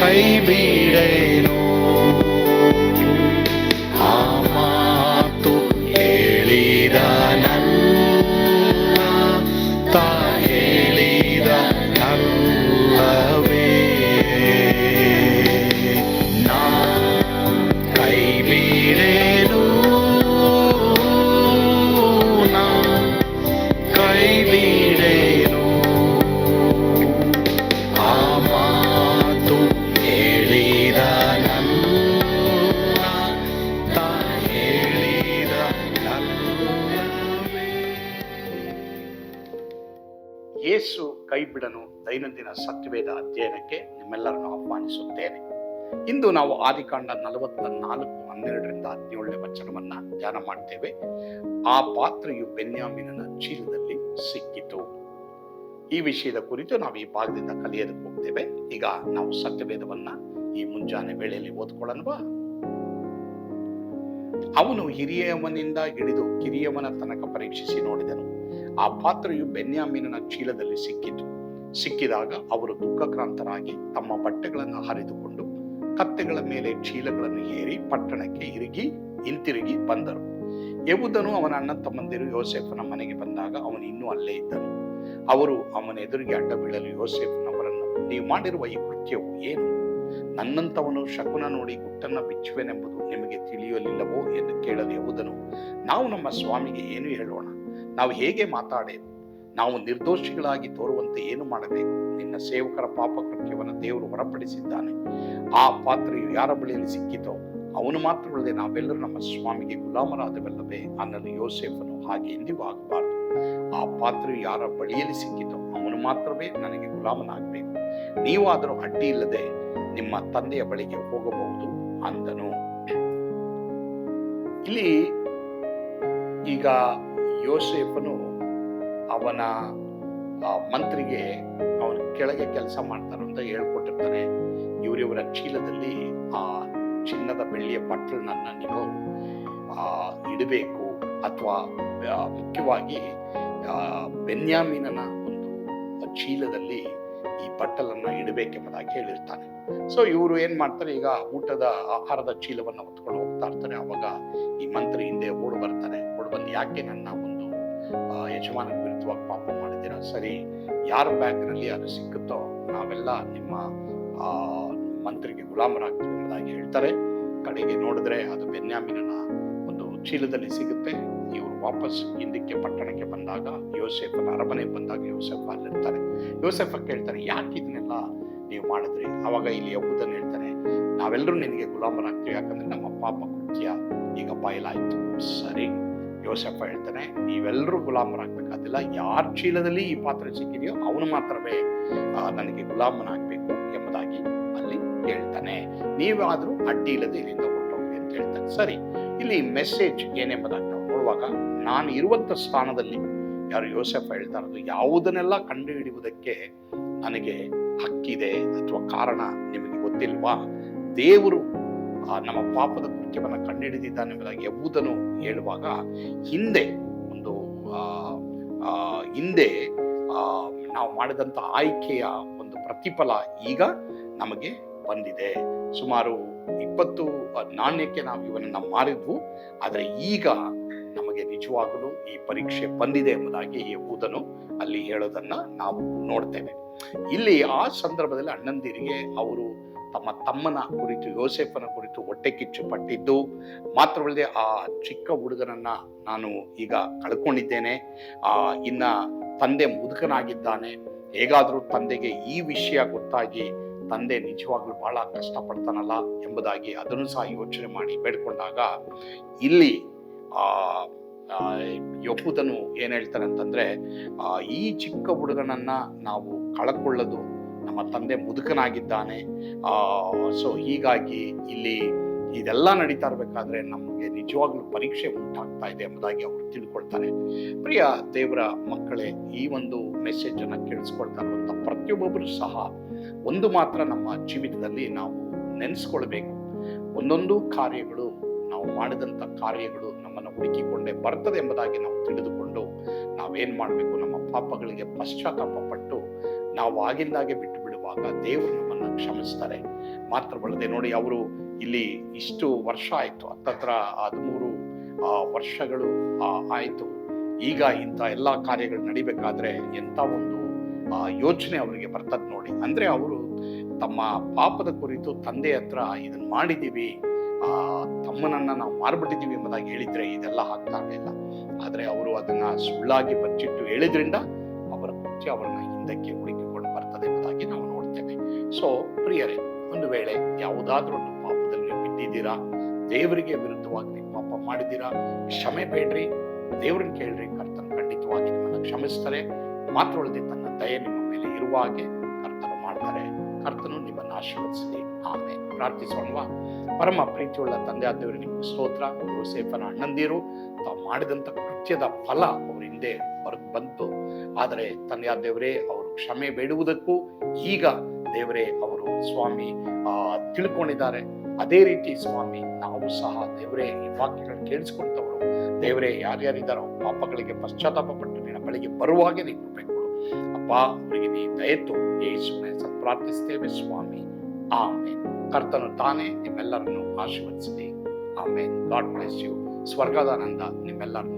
Baby. ಯೇಸು ಕೈಬಿಡನು ದೈನಂದಿನ ಸತ್ಯವೇದ ಅಧ್ಯಯನಕ್ಕೆ ನಿಮ್ಮೆಲ್ಲರನ್ನು ಆಹ್ವಾನಿಸುತ್ತೇನೆ. ಇಂದು ನಾವು ಆದಿಕಾಂಡ ನಲವತ್ತ ನಾಲ್ಕು ಹನ್ನೆರಡರಿಂದ ಹದಿನೇಳನೇ ವಚನವನ್ನ ಧ್ಯಾನ ಮಾಡ್ತೇವೆ. ಆ ಪಾತ್ರೆಯು ಬೆನ್ಯಾಮಿನ ಚೀಲದಲ್ಲಿ ಸಿಕ್ಕಿತು. ಈ ವಿಷಯದ ಕುರಿತು ನಾವು ಈ ಭಾಗದಿಂದ ಕಲಿಯೋದಕ್ಕೆ ಹೋಗ್ತೇವೆ. ಈಗ ನಾವು ಸತ್ಯವೇದವನ್ನ ಈ ಮುಂಜಾನೆ ವೇಳೆಯಲ್ಲಿ ಓದ್ಕೊಳ್ಳೋಣವಾ? ಅವನು ಹಿರಿಯವನಿಂದ ಹಿಡಿದು ಕಿರಿಯವನ ತನಕ ಪರೀಕ್ಷಿಸಿ ನೋಡಿದನು. ಆ ಪಾತ್ರೆಯು ಬೆನ್ಯಾಮೀನನ ಚೀಲದಲ್ಲಿ ಸಿಕ್ಕಿತು. ಸಿಕ್ಕಿದಾಗ ಅವರು ದುಃಖಕ್ರಾಂತರಾಗಿ ತಮ್ಮ ಬಟ್ಟೆಗಳನ್ನು ಹರಿದುಕೊಂಡು ಕತ್ತೆಗಳ ಮೇಲೆ ಚೀಲಗಳನ್ನು ಏರಿ ಪಟ್ಟಣಕ್ಕೆ ಇರುಗಿ, ಹಿಂತಿರುಗಿ ಬಂದರು. ಯವುದನು ಅವನ ಅಣ್ಣ ತಮ್ಮಂದಿರು ಯೋಸೆಫನ ಮನೆಗೆ ಬಂದಾಗ ಅವನು ಇನ್ನೂ ಅಲ್ಲೇ ಇದ್ದನು. ಅವರು ಅವನ ಎದುರಿಗೆ ಅಡ್ಡ ಬೀಳಲು ಯೋಸೆಫನವರನ್ನು ನೀವು ಮಾಡಿರುವ ಈ ಕೃತ್ಯವು ಏನು? ನನ್ನಂತವನು ಶಕುನ ನೋಡಿ ಗುಟ್ಟನ್ನ ಬಿಚ್ಚುವೆನೆಂಬುದು ನಿಮಗೆ ತಿಳಿಯಲಿಲ್ಲವೋ? ಎಂದು ಕೇಳಲು ಯವುದನು ನಾವು ನಮ್ಮ ಸ್ವಾಮಿಗೆ ಏನು ಹೇಳೋಣ? ನಾವು ಹೇಗೆ ಮಾತಾಡೇವು ನಾವು ನಿರ್ದೋಷಿಗಳಾಗಿ ತೋರುವಂತೆ ಏನು ಮಾಡಬೇಕು? ನಿನ್ನ ಸೇವಕರ ಪಾಪ ಕೃತ್ಯವನ್ನು ದೇವರು ಹೊರಪಡಿಸಿದ್ದಾನೆ. ಆ ಪಾತ್ರೆಯು ಯಾರ ಬಳಿಯಲ್ಲಿ ಸಿಕ್ಕಿತೋ, ಅವನು ಮಾತ್ರವಲ್ಲದೆ ನಾವೆಲ್ಲರೂ ನಮ್ಮ ಸ್ವಾಮಿಗೆ ಗುಲಾಮರಾದವಲ್ಲವೇ ಅನ್ನಲು ಯೋಸೇಫನು ಹಾಗೆ ಎಂದಿಗೂ ಆಗಬಾರದು. ಆ ಪಾತ್ರೆಯು ಯಾರ ಬಳಿಯಲ್ಲಿ ಸಿಕ್ಕಿತೋ, ಅವನು ಮಾತ್ರವೇ ನನಗೆ ಗುಲಾಮನಾಗಬೇಕು. ನೀವಾದರೂ ಅಡ್ಡಿ ಇಲ್ಲದೆ ನಿಮ್ಮ ತಂದೆಯ ಬಳಿಗೆ ಹೋಗಬಹುದು ಅಂದನು. ಇಲ್ಲಿ ಈಗ ಯೋಸೇಫನು ಅವನ ಮಂತ್ರಿಗೆ ಅವನ ಕೆಳಗೆ ಕೆಲಸ ಮಾಡ್ತಾರ ಅಂತ ಹೇಳ್ಕೊಟ್ಟಿರ್ತಾನೆ. ಇವರಿವರ ಚೀಲದಲ್ಲಿ ಆ ಚಿನ್ನದ ಬೆಳ್ಳಿಯ ಬಟ್ಟಲನ್ನ ನೀವು ಇಡಬೇಕು ಅಥವಾ ಮುಖ್ಯವಾಗಿ ಬೆನ್ಯಾಮೀನನ ಒಂದು ಚೀಲದಲ್ಲಿ ಈ ಬಟ್ಟಲನ್ನ ಇಡಬೇಕೆಂಬುದಾಗಿ ಹೇಳಿರ್ತಾನೆ. ಸೊ ಇವರು ಏನ್ ಮಾಡ್ತಾರೆ, ಈಗ ಊಟದ ಆಹಾರದ ಚೀಲವನ್ನು ಹೊತ್ಕೊಂಡು ಹೋಗ್ತಾ ಇರ್ತಾರೆ. ಅವಾಗ ಈ ಮಂತ್ರಿ ಹಿಂದೆ ಓಡ್ ಬರ್ತಾರೆ. ಓಡ್ ಬಂದು ಯಾಕೆ ನನ್ನ ಯಜಮಾನ ವಿರುದ್ಧವಾಗಿ ಪಾಪ ಮಾಡಿದ್ದೀರಾ ಸರಿ ಯಾರ ಬ್ಯಾಗ್ನಲ್ಲಿ ಅದು ಸಿಕ್ಕುತ್ತೋ ನಾವೆಲ್ಲ ನಿಮ್ಮ ಮಂತ್ರಿಗೆ ಗುಲಾಮರಾಗ್ತೀವಿ ಎಂಬುದಾಗಿ ಹೇಳ್ತಾರೆ. ಕಡೆಗೆ ನೋಡಿದ್ರೆ ಅದು ಬೆನ್ಯಾಮಿನ ಒಂದು ಚೀಲದಲ್ಲಿ ಸಿಗುತ್ತೆ. ಇವರು ವಾಪಸ್ ಹಿಂದಕ್ಕೆ ಪಟ್ಟಣಕ್ಕೆ ಬಂದಾಗ ಯೋಸೆಫನ ಅರಮನೆಗೆ ಬಂದಾಗ ಯೋಸೆಫ ಅಲ್ಲಿರ್ತಾರೆ ಯೋಸೆಫ ಕೇಳ್ತಾರೆ ಯಾಕೆ ಇದನ್ನೆಲ್ಲ ನೀವು ಮಾಡಿದ್ರಿ? ಅವಾಗ ಇಲ್ಲಿ ಯಹೂದನ್ ಹೇಳ್ತಾರೆ ನಾವೆಲ್ಲರೂ ನಿನಗೆ ಗುಲಾಮರಾಗ್ತೀವಿ. ಯಾಕಂದ್ರೆ ನಮ್ಮ ಪಾಪ ಕೃತ್ಯ ಈಗ ಬಯಲಾಯಿತು. ಸರಿ. ಯೋಸೆಫ ಹೇಳ್ತಾನೆ ನೀವೆಲ್ಲರೂ ಗುಲಾಮರಾಗ್ಬೇಕಾದಿಲ್ಲ. ಯಾರ ಚೀಲದಲ್ಲಿ ಈ ಪಾತ್ರ ಸಿಕ್ಕಿದೆಯೋ ಅವನು ಮಾತ್ರವೇ ನನಗೆ ಗುಲಾಮನಾಗಬೇಕು ಎಂಬುದಾಗಿ ಅಲ್ಲಿ ಹೇಳ್ತಾನೆ. ನೀವಾದರೂ ಅಡ್ಡಿ ಇಲ್ಲದೆ ಇಲ್ಲಿಂದ ಹೊರಟೋಗಿ ಅಂತ ಹೇಳ್ತಾನೆ. ಸರಿ, ಇಲ್ಲಿ ಮೆಸೇಜ್ ಏನೆಂಬುದಾಗಿ ನಾವು ನೋಡುವಾಗ, ನಾನು ಇರುವಂತ ಸ್ಥಾನದಲ್ಲಿ ಯಾರು ಯೋಸೆಫ ಹೇಳ್ತಾ ಇರೋದು ಯಾವುದನ್ನೆಲ್ಲ ಕಂಡು ಹಿಡಿಯುವುದಕ್ಕೆ ನನಗೆ ಹಕ್ಕಿದೆ ಅಥವಾ ಕಾರಣ ನಿಮಗೆ ಗೊತ್ತಿಲ್ವಾ? ದೇವರು ಆ, ನಮ್ಮ ಪಾಪದ ಕೃತ್ಯವನ್ನು ಕಂಡುಹಿಡಿದಿದ್ದಾನೆ ಎಂಬುದಾಗಿ ಯಬೂದನು ಹೇಳುವಾಗ ಹಿಂದೆ ಒಂದು ಹಿಂದೆ ನಾವು ಮಾಡಿದಂತ ಆಯ್ಕೆಯ ಒಂದು ಪ್ರತಿಫಲ ಈಗ ನಮಗೆ ಬಂದಿದೆ. ಸುಮಾರು ಇಪ್ಪತ್ತು ನಾಣ್ಯಕ್ಕೆ ನಾವು ಇವನನ್ನ ಮಾರಿದ್ವು. ಆದರೆ ಈಗ ನಮಗೆ ನಿಜವಾಗಲೂ ಈ ಪರೀಕ್ಷೆ ಬಂದಿದೆ ಎಂಬುದಾಗಿ ಯಹೂದನು ಅಲ್ಲಿ ಹೇಳೋದನ್ನ ನಾವು ನೋಡ್ತೇವೆ. ಇಲ್ಲಿ ಆ ಸಂದರ್ಭದಲ್ಲಿ ಅಣ್ಣಂದಿರಿಗೆ ಅವರು ತಮ್ಮ ತಮ್ಮನ ಕುರಿತು, ಯೋಸೆಫನ ಕುರಿತು ಹೊಟ್ಟೆ ಕಿಚ್ಚು ಪಟ್ಟಿದ್ದು ಮಾತ್ರವಲ್ಲದೆ ಆ ಚಿಕ್ಕ ಹುಡುಗನನ್ನ ನಾನು ಈಗ ಕಳ್ಕೊಂಡಿದ್ದೇನೆ. ಆ, ಇನ್ನ ತಂದೆ ಮುದುಕನಾಗಿದ್ದಾನೆ. ಹೇಗಾದರೂ ತಂದೆಗೆ ಈ ವಿಷಯ ಗೊತ್ತಾಗಿ ತಂದೆ ನಿಜವಾಗ್ಲೂ ಬಹಳ ಕಷ್ಟಪಡ್ತಾನಲ್ಲ ಎಂಬುದಾಗಿ ಅದನ್ನು ಸಹ ಯೋಚನೆ ಮಾಡಿ ಬೇಡ್ಕೊಂಡಾಗ ಇಲ್ಲಿ, ಆ ಯಹೂದನು ಏನ್ ಹೇಳ್ತಾನೆ ಅಂತಂದ್ರೆ ಈ ಚಿಕ್ಕ ಹುಡುಗನನ್ನ ನಾವು ಕಳಕೊಳ್ಳೋದು ನಮ್ಮ ತಂದೆ ಮುದುಕನಾಗಿದ್ದಾನೆ. ಸೊ ಹೀಗಾಗಿ ಇಲ್ಲಿ ಇದೆಲ್ಲ ನಡೀತಾ ಇರ್ಬೇಕಾದ್ರೆ ನಮಗೆ ನಿಜವಾಗ್ಲೂ ಪರೀಕ್ಷೆ ಉಂಟಾಗ್ತಾ ಇದೆ ಎಂಬುದಾಗಿ ಅವರು ತಿಳ್ಕೊಳ್ತಾರೆ. ಪ್ರಿಯ ದೇವರ ಮಕ್ಕಳೇ, ಈ ಒಂದು ಮೆಸೇಜ್ ಅನ್ನ ಕೇಳಿಸ್ಕೊಳ್ತಾ ಇರುವಂತ ಪ್ರತಿಯೊಬ್ಬೊಬ್ಬರು ಸಹ ಒಂದು ಮಾತ್ರ ನಮ್ಮ ಜೀವಿತದಲ್ಲಿ ನಾವು ನೆನೆಸ್ಕೊಳ್ಬೇಕು. ಒಂದೊಂದು ಕಾರ್ಯಗಳು, ನಾವು ಮಾಡಿದಂಥ ಕಾರ್ಯಗಳು ನಮ್ಮನ್ನು ಹುಡುಕಿಕೊಂಡೇ ಬರ್ತದೆ ಎಂಬುದಾಗಿ ನಾವು ತಿಳಿದುಕೊಂಡು ನಾವೇನು ಮಾಡಬೇಕು, ನಮ್ಮ ಪಾಪಗಳಿಗೆ ಪಶ್ಚಾತ್ತಾಪ ಪಟ್ಟು ನಾವು ಆಗಿಂದಾಗೆ ಬಿಟ್ಟು ಬಿಡುವಾಗ ದೇವರು ನಮ್ಮನ್ನು ಕ್ಷಮಿಸ್ತಾರೆ. ಮಾತ್ರವಲ್ಲದೆ ನೋಡಿ ಅವರು ಇಲ್ಲಿ ಇಷ್ಟು ವರ್ಷ ಆಯ್ತು. ಹತ್ತತ್ರ ಹದಿಮೂರು ವರ್ಷಗಳು ಆಯಿತು. ಈಗ ಇಂಥ ಎಲ್ಲ ಕಾರ್ಯಗಳು ನಡಿಬೇಕಾದ್ರೆ ಎಂಥ ಒಂದು ಯೋಚನೆ ಅವರಿಗೆ ಬರ್ತದೆ ನೋಡಿ. ಅಂದ್ರೆ ಅವರು ತಮ್ಮ ಪಾಪದ ಕುರಿತು ತಂದೆ ಹತ್ರ ಇದನ್ನ ಮಾಡಿದೀವಿ ಆ, ತಮ್ಮನನ್ನ ನಾವು ಮಾರ್ಬಿಟ್ಟಿದ್ದೀವಿ ಎಂಬುದಾಗಿ ಹೇಳಿದ್ರೆ ಇದೆಲ್ಲ ಆಗ್ತಾ ಇರಲಿಲ್ಲ ಆದ್ರೆ ಅವರು ಅದನ್ನ ಸುಳ್ಳಾಗಿ ಬಚ್ಚಿಟ್ಟು ಹೇಳಿದ್ರಿಂದ ಅವರ ಕೃತ್ಯ ಅವರನ್ನ ಹಿಂದಕ್ಕೆ ಹುಡುಕಿಕೊಂಡು ಬರ್ತದೆ ಎಂಬುದಾಗಿ ನಾವು ಸೊ ಪ್ರಿಯರೇ, ಒಂದು ವೇಳೆ ಯಾವುದಾದ್ರೂ ಒಂದು ಪಾಪದಲ್ಲಿ ಬಿದ್ದಿದ್ದೀರಾ, ದೇವರಿಗೆ ವಿರುದ್ಧವಾಗಿ ನೀವು ಪಾಪ ಮಾಡಿದ್ದೀರಾ, ಕ್ಷಮೆ ಬೇಡ್ರಿ. ದೇವ್ರನ್ನ ಕೇಳ್ರಿ, ಕರ್ತನ ಖಂಡಿತವಾಗಿ ನಿಮ್ಮನ್ನು ಕ್ಷಮಿಸ್ತಾರೆ. ಮಾತ್ರವಲ್ಲದೆ ತನ್ನ ದಯೆ ನಿಮ್ಮ ಮೇಲೆ ಇರುವ ಹಾಗೆ ಕರ್ತನು ಮಾಡ್ತಾರೆ. ಕರ್ತನು ನಿಮ್ಮನ್ನು ಆಶೀರ್ವದಿಸಲಿ. ಆಮೇಲೆ ಪ್ರಾರ್ಥಿಸೋಣವಾ. ಪರಮ ಪ್ರೀತಿಯುಳ್ಳ ತಂದೆ ಆದವರು ನಿಮಗೆ ಸ್ತೋತ್ರ, ಯೋಸೇಫನ ಅಣ್ಣಂದಿರು, ತಾವು ಮಾಡಿದಂಥ ಕೃತ್ಯದ ಫಲ ಅವ್ರ ಹಿಂದೆ ಹೊರಗೆ ಬಂತು. ಆದರೆ ತಂದೆ ದೇವರೇ ಅವರು ಕ್ಷಮೆ ಬೇಡುವುದಕ್ಕೂ ಈಗ ದೇವರೇ, ಅವರು ಸ್ವಾಮಿ, ಆ, ತಿಳ್ಕೊಂಡಿದ್ದಾರೆ. ಅದೇ ರೀತಿ ಸ್ವಾಮಿ, ನಾವು ಸಹ ದೇವರೇ, ಈ ವಾಕ್ಯಗಳನ್ನು ಕೇಳಿಸ್ಕೊಳ್ತವರು ದೇವರೇ, ಯಾರ್ಯಾರಿದ್ದಾರೋ ಪಾಪಗಳಿಗೆ ಪಶ್ಚಾತ್ತಾಪ ಪಟ್ಟು ನಿನ್ನ ಬಳಿಗೆ ಬರುವಾಗೆ ನೀವು ಕೃಪೆ ಕೊಡು. ಅಪ್ಪ, ಅವರಿಗೆ ನೀ ದಯತು ಹೆಸರು ಪ್ರಾರ್ಥಿಸ್ತೇವೆ ಸ್ವಾಮಿ. ಆಮೇನ್. ಕರ್ತನು ತಾನೇ ನಿಮ್ಮೆಲ್ಲರನ್ನು ಆಶೀರ್ವದಿಸಲಿ ಆಮೇನ್. God bless you. ಸ್ವರ್ಗದಾನಂದ ನಿಮ್ಮೆಲ್ಲರನ್ನು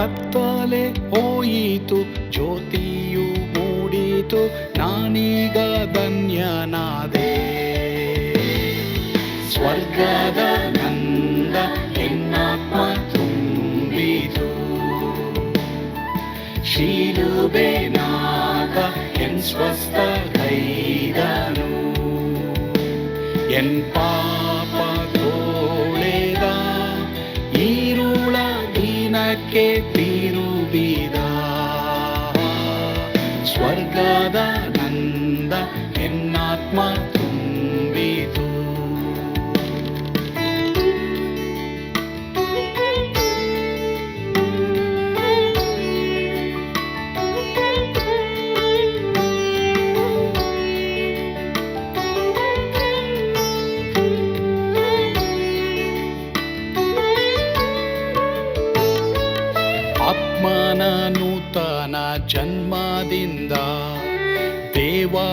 ಕತ್ತಲೆ ಹೋಯಿತು, ಜ್ಯೋತಿಯು ಮೂಡಿತು, ನಾನೀಗ ಧನ್ಯನಾದೆ. ಸ್ವರ್ಗದ ನಂದ ಹೆಣ್ಣಾತ್ಮ ತುಂಬಿತು. ಶಿಲುಬೆನಾಗ ಎನ್ ಸ್ವಸ್ಥ ಕೈದನು. ಎನ್ ಪಾಪ ದಿನಕ್ಕೆ ತಿರುಬಿದ ಸ್ವರ್ಗದ